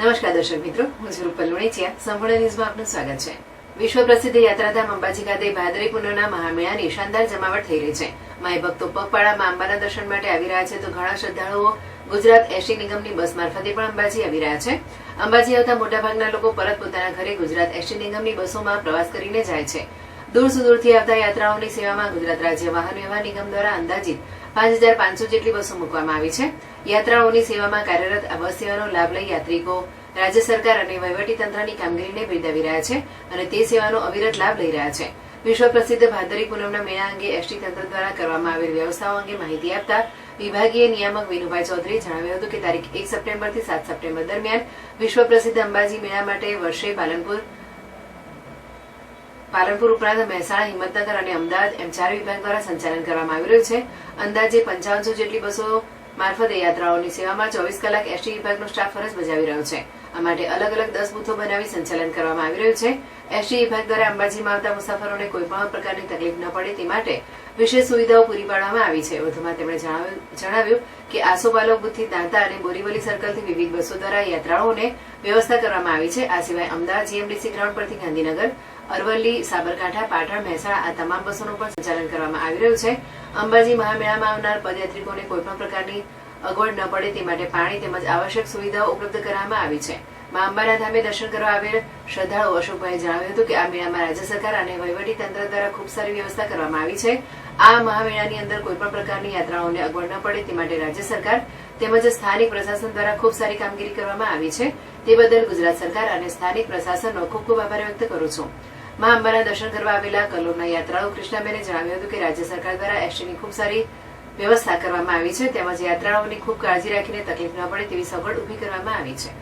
નમસ્કાર દર્શક મિત્રો, હું છું રૂપલ લુણીચિયા. સંપૂર્ણ ન્યૂઝમાં આપનું સ્વાગત છે. વિશ્વ પ્રસિદ્ધ યાત્રાધામ અંબાજી ખાતે ભાદરી પૂનમના મહામેળાની શાનદાર જમાવટ થઈ રહી છે. માય ભક્તો પગપાળામાં અંબાના દર્શન માટે આવી રહ્યા છે તો ઘણા શ્રદ્ધાળુઓ ગુજરાત એસટી નિગમની બસ મારફતે પણ અંબાજી આવી રહ્યા છે. અંબાજી આવતા મોટાભાગના લોકો પરત પોતાના ઘરે ગુજરાત એસટી નિગમની બસોમાં પ્રવાસ કરીને જાય છે. દૂર સુદૂરથી આવતા યાત્રાઓની સેવામાં ગુજરાત રાજ્ય વાહન વ્યવહાર નિગમ દ્વારા અંદાજિત પાંચ હજાર પાંચસો જેટલી બસો મૂકવામાં આવી છે. યાત્રાઓની સેવામાં કાર્યરત આ બસ સેવાનો લાભ લઈ યાત્રિકો, રાજ્ય સરકાર અને વહીવટીતંત્રની કામગીરીને બિરદાવી રહ્યા છે અને તે સેવાનો અવિરત લાભ લઈ રહ્યા છે. વિશ્વ પ્રસિદ્ધ ભાદરી પૂનમના મેળા અંગે એસટી તંત્ર દ્વારા કરવામાં આવેલ વ્યવસ્થાઓ અંગે માહિતી આપતા વિભાગીય નિયામક વિનુભાઈ ચૌધરીએ જણાવ્યું હતું કે તારીખ એક સપ્ટેમ્બરથી સાત સપ્ટેમ્બર દરમિયાન વિશ્વ પ્રસિદ્ધ અંબાજી મેળા માટે વર્ષે પાલનપુર પાલનપુર ઉપરાંત મહેસાણા, હિંમતનગર અને અમદાવાદ એમ ચાર વિભાગ દ્વારા સંચાલન કરવામાં આવી રહ્યું છે. અંદાજે પંચાવનસો જેટલી બસો મારફતે યાત્રાઓની સેવામાં ચોવીસ કલાક એસટી વિભાગનો સ્ટાફ ફરજ બજાવી રહ્યો છે. આ માટે અલગ અલગ દસ બૂથો બનાવી સંચાલન કરવામાં આવી રહ્યું છે. એસટી વિભાગ દ્વારા અંબાજીમાં આવતા મુસાફરોને કોઈપણ પ્રકારની તકલીફ ન પડે તે માટે વિશેષ સુવિધાઓ પૂરી પાડવામાં આવી છે. વધુમાં તેમણે જણાવ્યું કે આસોપાલો બુથથી દાંતા અને બોરીવલી સર્કલથી વિવિધ બસો દ્વારા યાત્રાળુઓને વ્યવસ્થા કરવામાં આવી છે. આ સિવાય અમદાવાદ જીએમડીસી ગ્રાઉન્ડ પરથી ગાંધીનગર, અરવલ્લી, સાબરકાંઠા, પાટણ, મહેસાણા આ તમામ બસોનું પણ સંચાલન કરવામાં આવી રહ્યું છે. અંબાજી મહામેળામાં આવનાર પદયાત્રિકોને કોઈપણ પ્રકારની અગવડ ન પડે તે માટે પાણી તેમજ આવશ્યક સુવિધાઓ ઉપલબ્ધ કરવામાં આવી છે. મા અંબાના ધામે દર્શન કરવા આવેલ શ્રદ્ધાળુ અશોકભાઈએ જણાવ્યું હતું કે આ મેળામાં રાજ્ય સરકાર અને વહીવટી તંત્ર દ્વારા ખૂબ સારી વ્યવસ્થા કરવામાં આવી છે. આ મહામેળાની અંદર કોઈપણ પ્રકારની યાત્રાઓને અગવડ ન પડે તે માટે રાજ્ય સરકાર તેમજ સ્થાનિક પ્રશાસન દ્વારા ખૂબ સારી કામગીરી કરવામાં આવી છે. તે બદલ ગુજરાત સરકાર અને સ્થાનિક પ્રશાસનનો ખૂબ ખૂબ આભાર વ્યક્ત કરું છું. મા અંબાના દર્શન કરવા આવેલા કલોલના યાત્રાળુ કૃષ્ણાબેને જણાવ્યું હતું કે રાજ્ય સરકાર દ્વારા એસટીની ખૂબ સારી વ્યવસ્થા કરવામાં આવી છે. તેમજ યાત્રાળુઓની ખૂબ કાળજી રાખીને તકલીફ ન પડે તેવી સગવડ ઊભી કરવામાં આવી છે.